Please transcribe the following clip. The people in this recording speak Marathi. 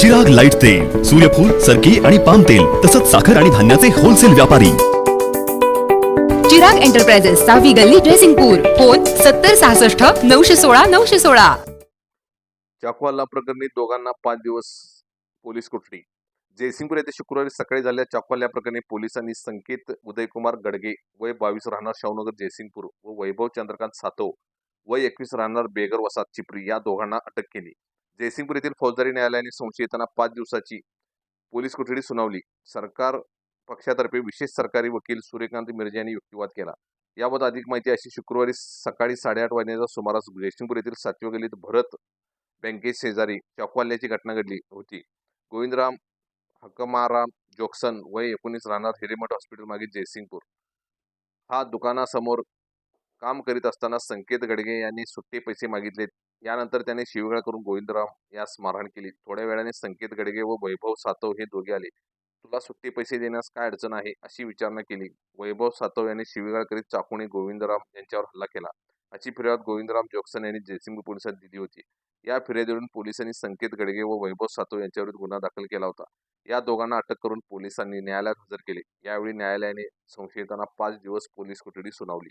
जग लाइट तेल सूर्यफूल सरकी आणि पाम तेल तसंच साखर आणि धान्याचे होलसेल व्यापारी. चिराग एंटरप्राइजेस सहावी गल्ली ड्रेसिंगपूर फोन सत्तर सहासष्ट नऊशे सोळा नऊशे सोळा. चाकू हल्ला प्रकरणी दोघांना पाच दिवस पोलीस कोठडी. जयसिंगपूर येथे शुक्रवारी सकाळी झालेल्या चाकू हल्ल्या प्रकरणी पोलिसांनी संकेत उदयकुमार गडगे वय बावीस राहणार शाहूनगर जयसिंगपूर व वैभव चंद्रकांत सातव वय एकवीस राहणार बेगर वसात चिपरी या दोघांना अटक केली. जयसिंगपूर येथील फौजदारी न्यायालयाने संशयितांना पाच दिवसाची पोलीस कोठडी सुनावली. सरकार पक्षातर्फे विशेष सरकारी वकील सूर्यकांत मिर्जा यांनी युक्तिवाद केला. याबाबत अधिक माहिती अशी शुक्रवारी सकाळी साडेआठ वाजण्याच्या सुमारास जयसिंगपूर येथील सातव्या गल्लीत भरत बँके शेजारी चाकू घटना घडली होती. गोविंदराम हकमाराम जोक्सन वय एकोणीस राहणार हिरेमठ हॉस्पिटल मागे जयसिंगपूर. हा दुकानासमोर काम करीत असताना संकेत गडगे यांनी सुट्टे पैसे मागितले. यानंतर त्याने शिवगाळ करून गोविंदराम यास मारहाण केली. थोड्या वेळाने संकेत गडगे व वैभव सातव हे दोघे आले. तुला सुट्टी पैसे देण्यास काय अडचण आहे? अशी विचारणा केली. वैभव सातव यांनी शिवीगाळ करीत चाकूने गोविंदराम यांच्यावर हल्ला केला. अशी फिर्याद गोविंदराम जोक्सन यांनी जयसिंग पोलिसात दिली होती. या फिर्यादीवरून पोलिसांनी संकेत गडगे व वैभव सातव यांच्याविरुद्ध गुन्हा दाखल केला होता. या दोघांना अटक करून पोलिसांनी न्यायालयात हजर केले. यावेळी न्यायालयाने संशयितांना पाच दिवस पोलीस कोठडी सुनावली.